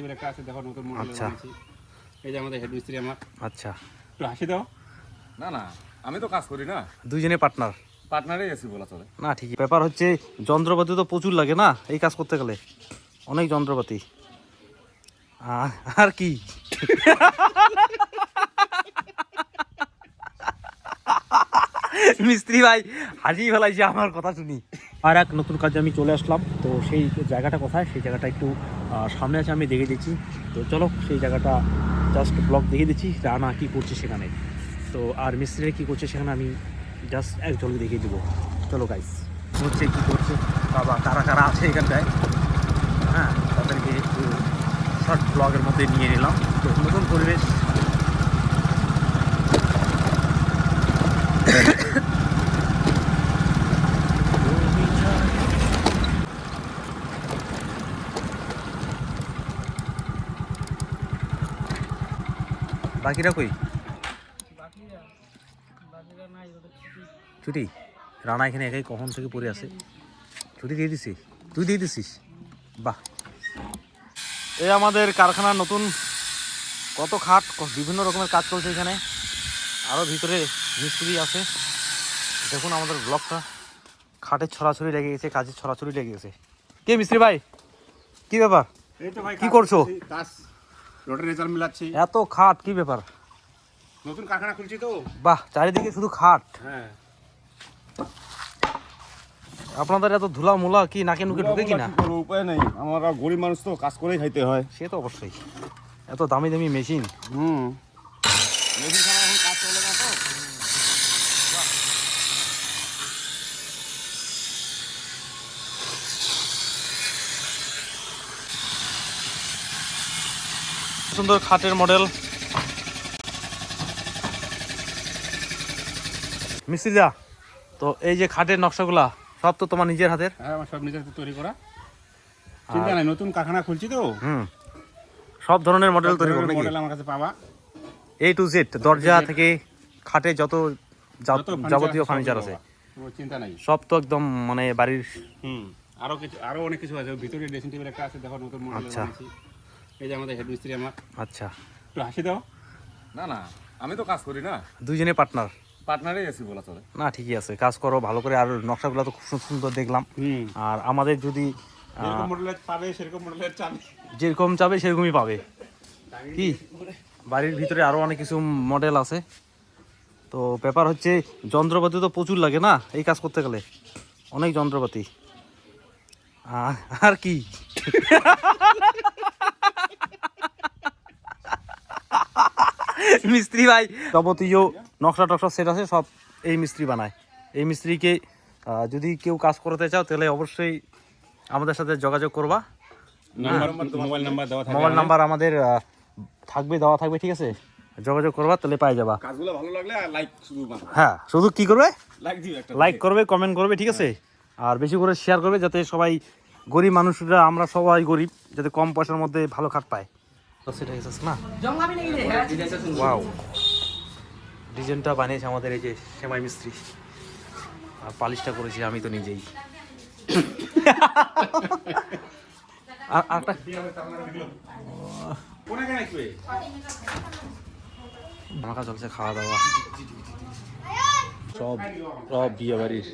এবার একটা আছে দেখো নতুন মডেল আচ্ছা। বানিয়েছি এই যে আমাদের হেড মিস্ত্রি আমার। আচ্ছা। একটু হাসি দাও। না না আমি তো কাজ করি না। দুইজনে পার্টনার পার্টনারই আছি বলা চলে। না ঠিকই। ব্যাপার হচ্ছে যন্ত্রপাতি তো প্রচুর লাগে না এই কাজ করতে গেলে। অনেক যন্ত্রপাতি। আর কি? মিস্ত্রি ভাই হাসি ফেলাইছে আমার কথা শুনি। আর এক নতুন কাজে আমি চলে আসলাম তো সেই জায়গাটা কোথায়? সেই জায়গাটা একটু সামনে আছে, আমি দেখে দিচ্ছি। তো চলো, সেই জায়গাটা জাস্ট ব্লগ দেখে দিচ্ছি, রানা কি করছে সেখানে। তো আর মিস্ত্রিরা কি করছে সেখানে, আমি জাস্ট এক ঝলকে দেখিয়ে দেবো। চলো গাইস হচ্ছে কি করছে? বাবা, কারা কারা আছে এখানটায়? হ্যাঁ তাদেরকে একটু শর্ট ব্লগের মধ্যে নিয়ে নিলাম। তো নতুন পরিবেশ। বাকিরা কই? ছুটি? রানা এখানে একাই কখন থেকে পড়ে আছে? ছুটি দিয়ে দিছি। তুই দিয়ে দিছিস? বাহ। এই আমাদের কারখানার নতুন কত খাট বিভিন্ন রকমের কাজ চলছে এখানে। আরও ভিতরে মিস্ত্রি আছে। দেখুন আমাদের ব্লকটা। খাটের ছড়াছড়ি লেগে গেছে কাজের ছড়াছড়ি লেগে গেছে। কে মিস্ত্রি ভাই? কি ব্যাপার? কি করছ? রোডের রেজাল্ট মিলাচ্ছি। এত খাট কি ব্যাপার? নতুন কারখানা খুলছি তো। বাহ চারিদিকে শুধু খাট। হ্যাঁ। আপনাদের এত ধুলা মুলা কি নাকে নুকে ঢুকে কি না? উপায় নেই। আমরা গরিব মানুষ তো কাজ করেই খাইতে হয়। সে তো অবশ্যই। এত দামি দামি মেশিন। হুম। মেশিন ছাড়া এখন কাজ চলে না তো সুন্দর খাটের মডেল। মিস্ত্রিদা তো এই যে খাটের নকশাগুলা সব তো তোমার নিজের হাতের? হ্যাঁ আমার সব নিজের হাতে তৈরি করা। চিন্তা নাই নতুন কারখানা খুলছি তো। হুম। সব ধরনের মডেল তৈরি করবে মডেল আমার কাছে এ টু জেড দরজা। থেকে খাটে যত যাবতীয় ফার্নিচার আছে। চিন্তা নাই। সব তো একদম মানে বাড়ির হুম। আরও কিছু আরও অনেক কিছু আছে। ভিতরে ড্রেসিং টেবিল একটা আছে দেখো নতুন মডেল আচ্ছা। এই যে আমাদের হেড মিস্ত্রি আমার। আচ্ছা। একটু হাসি দাও। না না আমি তো কাজ করি না। দুইজনে পার্টনার পার্টনারই আছি বলা চলে। না ঠিকই আছে। কাজ করো ভালো করে। আর নকশাগুলো তো খুব সুন্দর সুন্দর দেখলাম। আর আমাদের যদি যেরকম পাবে সেরকম মডেলের চাবে। যেরকম চাবে সেরকমই পাবে। কি? বাড়ির ভিতরে আরও অনেক কিছু মডেল আছে। তো ব্যাপার হচ্ছে যন্ত্রপাতি তো প্রচুর লাগে না এই কাজ করতে গেলে? অনেক যন্ত্রপাতি। আর কি? মিস্ত্রি ভাই। যাবতীয় নকশা টকশা সেট আছে সব এই মিস্ত্রি বানায়। এই মিস্ত্রিকে যদি কেউ কাজ করতে চাও তাহলে অবশ্যই আমাদের সাথে যোগাযোগ করবা। মোবাইল নাম্বার দেওয়া মোবাইল নাম্বার আমাদের। থাকবে দেওয়া থাকবে ঠিক আছে? যোগাযোগ করবা তাহলে পাই যাবা। কাজগুলো ভালো লাগলে লাইক শুধু হ্যাঁ শুধু কি করবে? লাইক দিও একটা লাইক করবে কমেন্ট করবে ঠিক আছে? আর বেশি করে শেয়ার করবে যাতে সবাই গরিব মানুষরা আমরা সবাই গরিব যাতে কম পয়সার মধ্যে ভালো খাট পায়। ওয়াও ডিজাইনটা বানিয়েছে আমাদের এই যে সেমাই মিস্ত্রি। আর পালিশটা করেছি আমি তো নিজেই। আর একটু চলছে খাওয়া দাওয়া। সব সব বিয়ে বাড়ির।